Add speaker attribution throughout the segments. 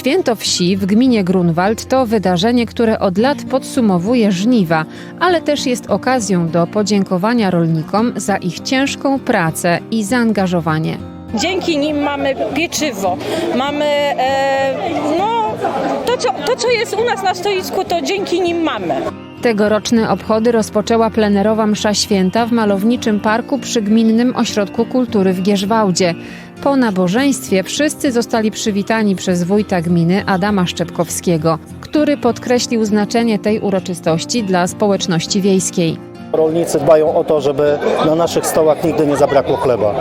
Speaker 1: Święto Wsi w gminie Grunwald to wydarzenie, które od lat podsumowuje żniwa, ale też jest okazją do podziękowania rolnikom za ich ciężką pracę i zaangażowanie.
Speaker 2: Dzięki nim mamy pieczywo, mamy e, no, to, co, to, co jest u nas na stoisku, to dzięki nim mamy.
Speaker 1: Tegoroczne obchody rozpoczęła plenerowa msza święta w malowniczym parku przy Gminnym Ośrodku Kultury w Gierzwałdzie. Po nabożeństwie wszyscy zostali przywitani przez wójta gminy Adama Szczepkowskiego, który podkreślił znaczenie tej uroczystości dla społeczności wiejskiej.
Speaker 3: Rolnicy dbają o to, żeby na naszych stołach nigdy nie zabrakło chleba.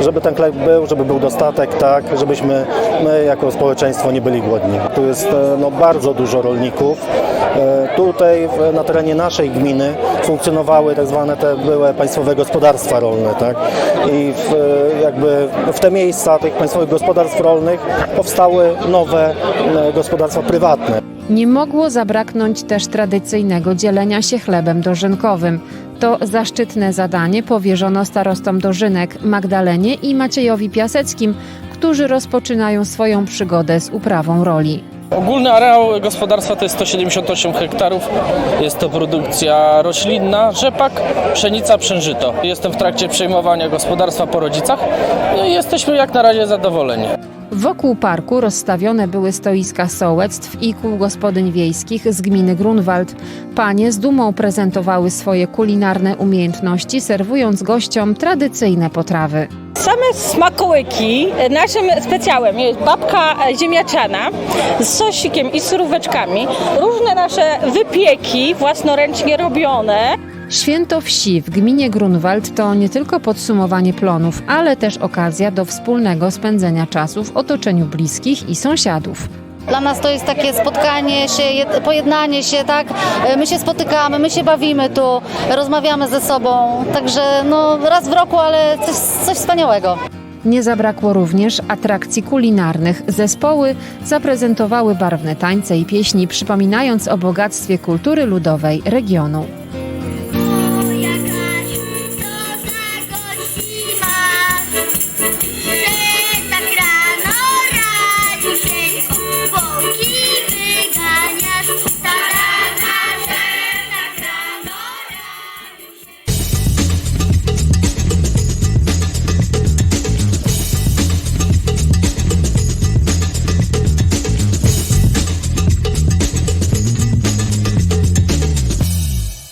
Speaker 3: Żeby ten chleb był, żeby był dostatek, tak, żebyśmy my jako społeczeństwo nie byli głodni. Tu jest e, no, bardzo dużo rolników. E, Tutaj na terenie naszej gminy funkcjonowały tak zwane te były państwowe gospodarstwa rolne, tak? I w, e, jakby w te miejsca tych państwowych gospodarstw rolnych powstały nowe gospodarstwa prywatne.
Speaker 1: Nie mogło zabraknąć też tradycyjnego dzielenia się chlebem dożynkowym. To zaszczytne zadanie powierzono starostom dożynek Magdalenie i Maciejowi Piaseckim, którzy rozpoczynają swoją przygodę z uprawą roli.
Speaker 4: Ogólny areał gospodarstwa to jest 178 hektarów. Jest to produkcja roślinna, rzepak, pszenica, przężyto. Jestem w trakcie przejmowania gospodarstwa po rodzicach no i jesteśmy jak na razie zadowoleni.
Speaker 1: Wokół parku rozstawione były stoiska sołectw i kół gospodyń wiejskich z gminy Grunwald. Panie z dumą prezentowały swoje kulinarne umiejętności, serwując gościom tradycyjne potrawy.
Speaker 2: Same smakołyki, naszym specjałem jest babka ziemniaczana z sosikiem i suróweczkami, różne nasze wypieki własnoręcznie robione.
Speaker 1: Święto Wsi w gminie Grunwald to nie tylko podsumowanie plonów, ale też okazja do wspólnego spędzenia czasu w otoczeniu bliskich i sąsiadów.
Speaker 5: Dla nas to jest takie spotkanie się, jed- pojednanie się, tak? My się spotykamy, my się bawimy tu, rozmawiamy ze sobą, także no raz w roku, ale coś, coś wspaniałego.
Speaker 1: Nie zabrakło również atrakcji kulinarnych. Zespoły zaprezentowały barwne tańce i pieśni, przypominając o bogactwie kultury ludowej regionu.